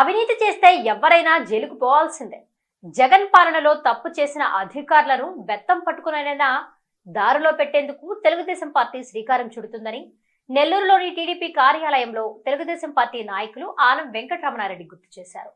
అవినీతి చేస్తే ఎవరైనా జైలుకు పోవాల్సిందే. జగన్ పాలనలో తప్పు చేసిన అధికారులను బెత్తం పట్టుకునైనా దారిలో పెట్టేందుకు తెలుగుదేశం పార్టీ శ్రీకారం చుడుతుందని నెల్లూరులోని టీడీపీ కార్యాలయంలో తెలుగుదేశం పార్టీ నాయకులు ఆనం వెంకటరమణారెడ్డి గుర్తు చేశారు.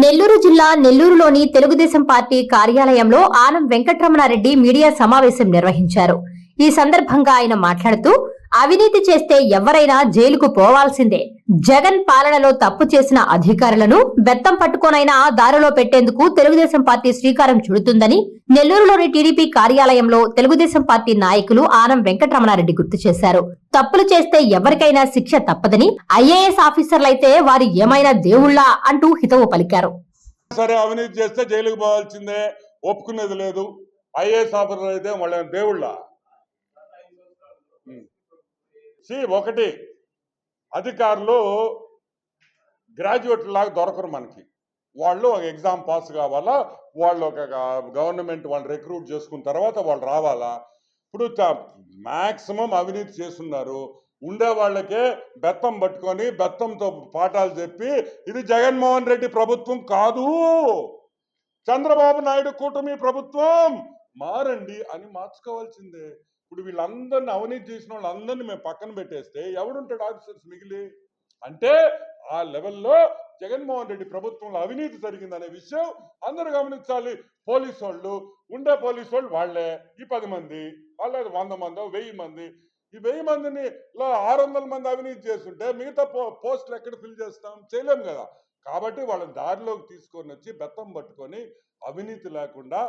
నెల్లూరు జిల్లా నెల్లూరులోని తెలుగుదేశం పార్టీ కార్యాలయంలో ఆనం వెంకటరమణారెడ్డి మీడియా సమావేశం నిర్వహించారు. ఈ సందర్భంగా ఆయన మాట్లాడుతూ అవినీతి చేస్తే ఎవరైనా జైలుకు పోవాల్సిందే. జగన్ పాలనలో తప్పు చేసిన అధికారులను బెత్తం పట్టుకోనైనా దారిలో పెట్టేందుకు తెలుగుదేశం పార్టీ శ్రీకారం చుడుతుందని నెల్లూరులోని టీడీపీ కార్యాలయంలో తెలుగుదేశం పార్టీ నాయకులు ఆనం వెంకటరమణారెడ్డి గుర్తు చేశారు. తప్పులు చేస్తే ఎవరికైనా శిక్ష తప్పదని ఐఏఎస్ ఆఫీసర్లైతే వారి ఏమైనా దేవుళ్ళా అంటూ హితవు పలికారు. సరే అవినీతి చేస్తే జైలుకు పోవాల్సిందే. ఒప్పుకునేది లేదు. ఐఏఎస్ ఆఫీసర్ అయితే వాళ్ళ దేవుళ్ళ? సి ఒకటి అధికారులు గ్రాడ్యుయేట్ లాగా దొరకరు మనకి. వాళ్ళు ఒక ఎగ్జామ్ పాస్ కావాలా వాళ్ళు ఒక గవర్నమెంట్ వాళ్ళు రిక్రూట్ చేసుకున్న తర్వాత వాళ్ళు రావాలా? ఇప్పుడు మ్యాక్సిమం అవినీతి చేస్తున్నారు. ఉండే వాళ్ళకే బెత్తం పట్టుకొని బెత్తంతో పాఠాలు చెప్పి ఇది జగన్మోహన్ రెడ్డి ప్రభుత్వం కాదు. చంద్రబాబు నాయుడు కూటమి ప్రభుత్వం. మారండి అని మార్చుకోవాల్సిందే. ఇప్పుడు వీళ్ళందరిని అవినీతి చేసిన వాళ్ళందరినీ మేము పక్కన పెట్టేస్తే ఎవడుంటాడు ఆఫీసర్స్ మిగిలి? అంటే ఆ లెవెల్లో జగన్మోహన్ రెడ్డి ప్రభుత్వంలో అవినీతి జరిగిందనే విషయం అందరూ గమనించాలి. పోలీసు వాళ్ళు ఉండే పోలీసు వాళ్ళు వాళ్ళే. ఈ పది మంది వాళ్ళే వంద మందో వెయ్యి మంది. ఈ వెయ్యి మందిని లో ఆరు వందల మంది అవినీతి చేస్తుంటే మిగతా పో పోస్టులు ఎక్కడ ఫిల్ చేస్తాం? చేయలేం కదా. కాబట్టి వాళ్ళని దారిలోకి తీసుకొని వచ్చి బెత్తం పట్టుకొని అవినీతి లేకుండా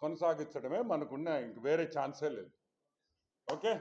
కొనసాగించడమే మనకున్న ఇంక వేరే ఛాన్సే లేదు. ఓకే?